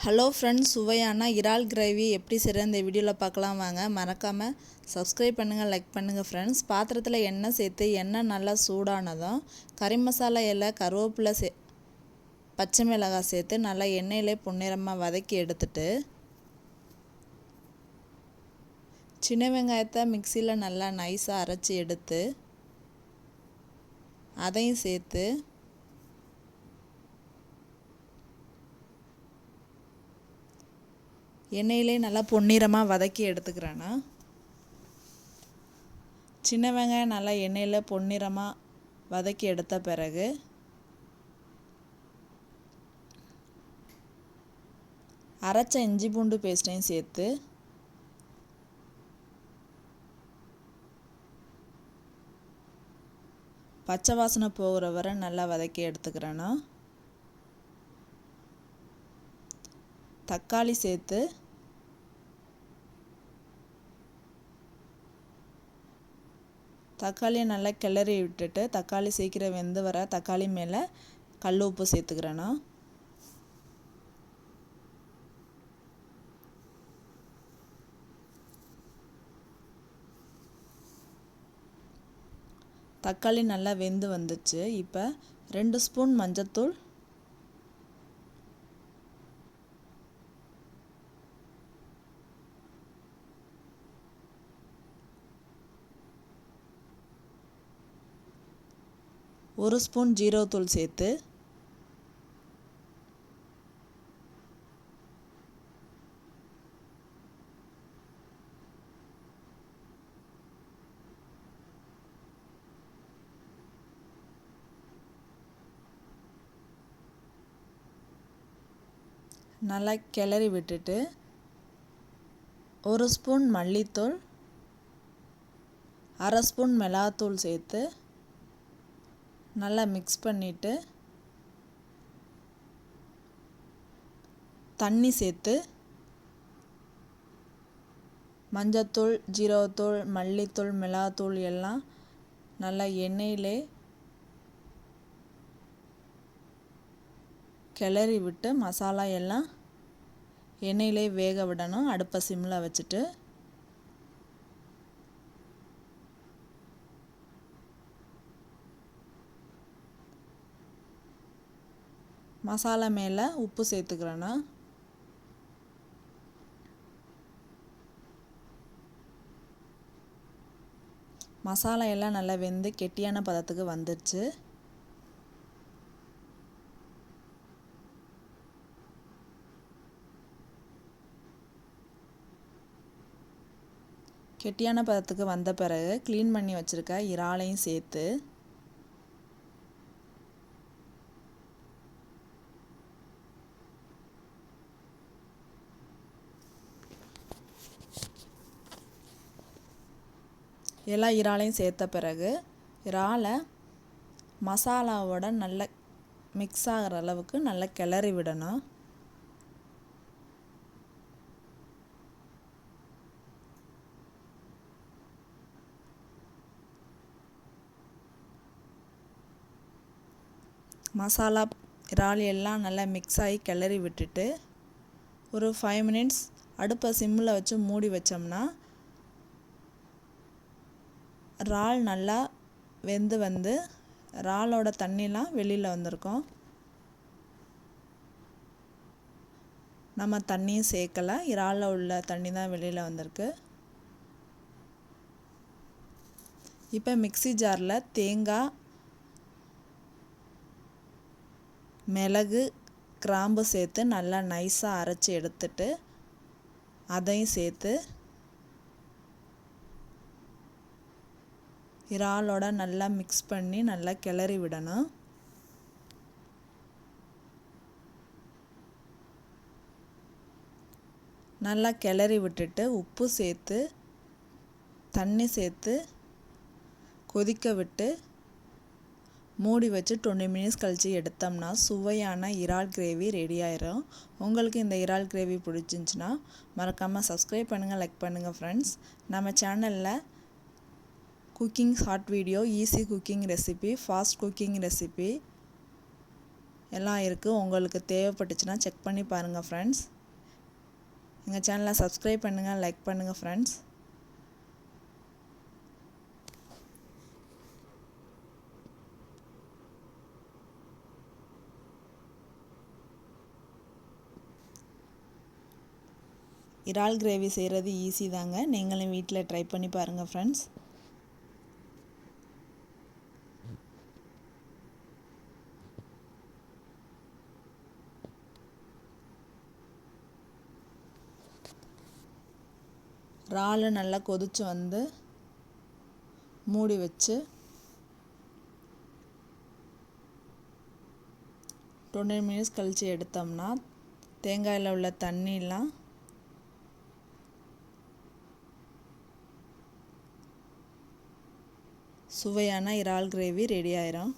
Hello friends சுவையான இறால் gravy எப்படி செய்கிற இந்த வீடியோவில் பார்க்கலாம் வாங்க. மறக்காமல் சப்ஸ்கிரைப் பண்ணுங்கள் லைக் பண்ணுங்கள் ஃப்ரெண்ட்ஸ் பாத்திரத்தில் எண்ணெய் சேர்த்து எண்ணெய் நல்லா சூடானதும் கறி மசாலா இலை கருவேப்பிலை சே பச்சை மிளகாய் சேர்த்து நல்லா எண்ணெயிலே பொன்னிறமாக வதக்கி எடுத்துட்டு சின்ன வெங்காயத்தை மிக்சியில் நல்லா நைஸாக அரைச்சி எடுத்து அதையும் சேர்த்து எண்ணெயிலே நல்லா பொன்னிறமாக வதக்கி எடுத்துக்கிறேன்னா சின்ன வெங்காயம் நல்லா எண்ணெயில் பொன்னிறமாக வதக்கி எடுத்த பிறகு அரைச்ச இஞ்சி பூண்டு பேஸ்ட்டையும் சேர்த்து பச்சை வாசனை போகிற வரை நல்லா வதக்கி எடுத்துக்கிறேன்னா தக்காளி சேர்த்து தக்காளியை நல்லா கிளறி விட்டுட்டு தக்காளி சீக்கிரம் வெந்து வர தக்காளி மேலே கல் உப்பு சேர்த்துக்கிறேன்னா தக்காளி நல்லா வெந்து வந்துச்சு. இப்போ ரெண்டு ஸ்பூன் மஞ்சத்தூள் ஒரு ஸ்பூன் ஜீரகத்தூள் சேர்த்து நல்லா கிளறி விட்டுட்டு ஒரு ஸ்பூன் மல்லித்தூள் அரை ஸ்பூன் மிளகாத்தூள் சேர்த்து நல்லா மிக்ஸ் பண்ணிவிட்டு தண்ணி சேர்த்து மஞ்சத்தூள் ஜீரகத்தூள் மல்லித்தூள் மிளகாத்தூள் எல்லாம் நல்லா எண்ணெயிலே கிளறி விட்டு மசாலா எல்லாம் எண்ணெயிலே வேக விடணும். அடுப்பை சிம்மில் வச்சுட்டு மசாலா மேலே உப்பு சேர்த்துக்கிறேன்னா மசாலா எல்லாம் நல்லா வெந்து கெட்டியான பதத்துக்கு வந்துடுச்சு கெட்டியான பதத்துக்கு வந்த பிறகு க்ளீன் பண்ணி வச்சுருக்க இறாலையும் சேர்த்து எல்லா இறாலையும் சேர்த்த பிறகு இறாலை மசாலாவோட நல்ல மிக்ஸ் ஆகிற அளவுக்கு நல்லா கிளறி விடணும். மசாலா இறால் எல்லாம் நல்லா மிக்ஸ் ஆகி கிளறி விட்டுட்டு ஒரு ஃபைவ் மினிட்ஸ் அடுப்பை சிம்மில் வச்சு மூடி வச்சோம்னா இறால் நல்லா வெந்து வந்து இறாலோட தண்ணிலாம் வெளியில் வந்திருக்கும். நம்ம தண்ணியும் சேர்க்கலை. இறாலில் உள்ள தண்ணி தான் வெளியில் வந்திருக்கு. இப்போ மிக்சி ஜாரில் தேங்காய் மிளகு கிராம்பு சேர்த்து நல்லா நைஸாக அரைச்சி எடுத்துட்டு அதையும் சேர்த்து இறாலோட நல்லா மிக்ஸ் பண்ணி நல்லா கிளறி விடணும். நல்லா கிளறி விட்டுட்டு உப்பு சேர்த்து தண்ணி சேர்த்து கொதிக்க விட்டு மூடி வச்சு டுவெண்ட்டி மினிட்ஸ் கழித்து எடுத்தோம்னா சுவையான இறால் கிரேவி ரெடி ஆயிரும். உங்களுக்கு இந்த இறால் கிரேவி பிடிச்சிருந்துச்சின்னா மறக்காமல் சப்ஸ்கிரைப் பண்ணுங்கள் லைக் பண்ணுங்கள் ஃப்ரெண்ட்ஸ் நம்ம சேனலில் cooking short video easy cooking recipe fast cooking recipe எல்லாம் இருக்குது உங்களுக்கு தேவைப்பட்டுச்சுன்னா செக் பண்ணி பாருங்கள் ஃப்ரெண்ட்ஸ் எங்கள் சேனலை சப்ஸ்கிரைப் பண்ணுங்கள் லைக் பண்ணுங்கள் ஃப்ரெண்ட்ஸ் இறால் கிரேவி செய்கிறது ஈஸி தாங்க. நீங்களும் வீட்டில் ட்ரை பண்ணி பாருங்கள் ஃப்ரெண்ட்ஸ் இறால் நல்லா கொதித்து வந்து மூடி வச்சு டுவெண்ட்டி மினிட்ஸ் கழித்து எடுத்தோம்னா தேங்காயில் உள்ள தண்ணியெலாம் சுவையான இறால் கிரேவி ரெடி ஆயிரும்.